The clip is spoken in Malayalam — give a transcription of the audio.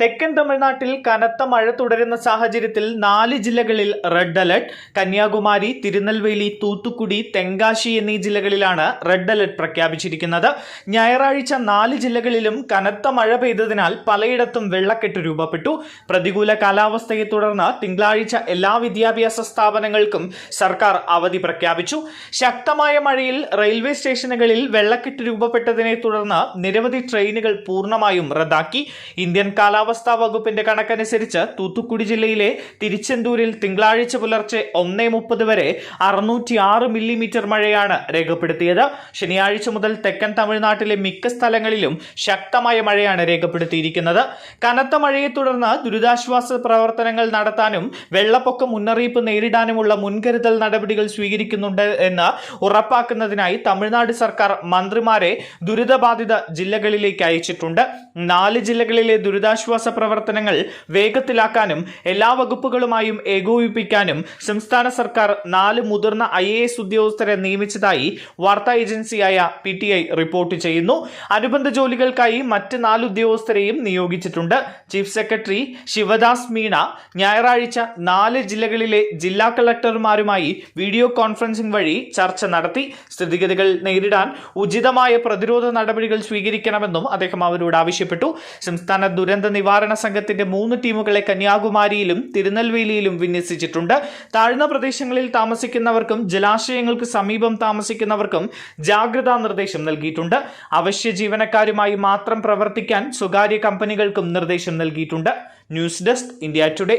തെക്കൻ തമിഴ്നാട്ടിൽ കനത്ത മഴ തുടരുന്ന സാഹചര്യത്തിൽ നാല് ജില്ലകളിൽ റെഡ് അലർട്ട്. കന്യാകുമാരി തിരുനെൽവേലി തൂത്തുക്കുടി തെങ്കാശി എന്നീ ജില്ലകളിലാണ് റെഡ് അലർട്ട് പ്രഖ്യാപിച്ചിരിക്കുന്നത്. ഞായറാഴ്ച നാല് ജില്ലകളിലും കനത്ത മഴ പെയ്തതിനാൽ പലയിടത്തും വെള്ളക്കെട്ട് രൂപപ്പെട്ടു. പ്രതികൂല കാലാവസ്ഥയെ തുടർന്ന് തിങ്കളാഴ്ച എല്ലാ വിദ്യാഭ്യാസ സ്ഥാപനങ്ങൾക്കും സർക്കാർ അവധി പ്രഖ്യാപിച്ചു. ശക്തമായ മഴയിൽ റെയിൽവേ സ്റ്റേഷനുകളിൽ വെള്ളക്കെട്ട് രൂപപ്പെട്ടതിനെ തുടർന്ന് നിരവധി ട്രെയിനുകൾ പൂർണമായും റദ്ദാക്കി. ഇന്ത്യൻ കാലാവസ്ഥാ വകുപ്പിന്റെ കണക്കനുസരിച്ച് തൂത്തുക്കുടി ജില്ലയിലെ തിരുച്ചെന്തൂരിൽ തിങ്കളാഴ്ച പുലർച്ചെ ഒന്നേ മുപ്പത് വരെ അറുന്നൂറ്റി ആറ് മില്ലിമീറ്റർ മഴയാണ് രേഖപ്പെടുത്തിയത്. ശനിയാഴ്ച മുതൽ തെക്കൻ തമിഴ്നാട്ടിലെ മിക്ക സ്ഥലങ്ങളിലും ശക്തമായ മഴയാണ് രേഖപ്പെടുത്തിയിരിക്കുന്നത്. കനത്ത മഴയെ തുടർന്ന് ദുരിതാശ്വാസ പ്രവർത്തനങ്ങൾ നടത്താനും വെള്ളപ്പൊക്ക മുന്നറിയിപ്പ് നേരിടാനുമുള്ള മുൻകരുതൽ നടപടികൾ സ്വീകരിക്കുന്നുണ്ട് എന്ന് ഉറപ്പാക്കുന്നതിനായി തമിഴ്നാട് സർക്കാർ മന്ത്രിമാരെ ദുരിതബാധിത ജില്ലകളിലേക്ക് അയച്ചിട്ടുണ്ട്. നാല് ജില്ലകളിലെ ദുരിതാശ്വാസ പ്രവർത്തനങ്ങൾ വേഗത്തിലാക്കാനും എല്ലാ വകുപ്പുകളുമായും ഏകോപിപ്പിക്കാനും സംസ്ഥാന സർക്കാർ നാല് മുതിർന്ന ഐ എ എസ് ഉദ്യോഗസ്ഥരെ നിയമിച്ചതായി വാർത്താ ഏജൻസിയായ പി ടി ഐ റിപ്പോർട്ട് ചെയ്യുന്നു. അനുബന്ധ ജോലികൾക്കായി മറ്റ് നാല് ഉദ്യോഗസ്ഥരെയും നിയോഗിച്ചിട്ടുണ്ട്. ചീഫ് സെക്രട്ടറി ശിവദാസ് മീണ ഞായറാഴ്ച നാല് ജില്ലകളിലെ ജില്ലാ കളക്ടർമാരുമായി വീഡിയോ കോൺഫറൻസിംഗ് വഴി ചർച്ച നടത്തി. സ്ഥിതിഗതികൾ നേരിടാൻ ഉചിതമായ പ്രതിരോധ നടപടികൾ സ്വീകരിക്കണമെന്നും അദ്ദേഹം അവരോട് ആവശ്യപ്പെട്ടു. സംസ്ഥാന ദുരന്ത നിവാരണ സംഘത്തിന്റെ മൂന്ന് ടീമുകളെ കന്യാകുമാരിയിലും തിരുനെൽവേലിയിലും വിന്യസിച്ചിട്ടുണ്ട്. താഴ്ന്ന പ്രദേശങ്ങളിൽ താമസിക്കുന്നവർക്കും ജലാശയങ്ങൾക്ക് സമീപം താമസിക്കുന്നവർക്കും ജാഗ്രതാ നിർദ്ദേശം നൽകിയിട്ടുണ്ട്. അവശ്യ ജീവനക്കാരുമായി മാത്രം പ്രവർത്തിക്കാൻ സ്വകാര്യ കമ്പനികൾക്കും നിർദ്ദേശം നൽകിയിട്ടുണ്ട്. News desk India Today.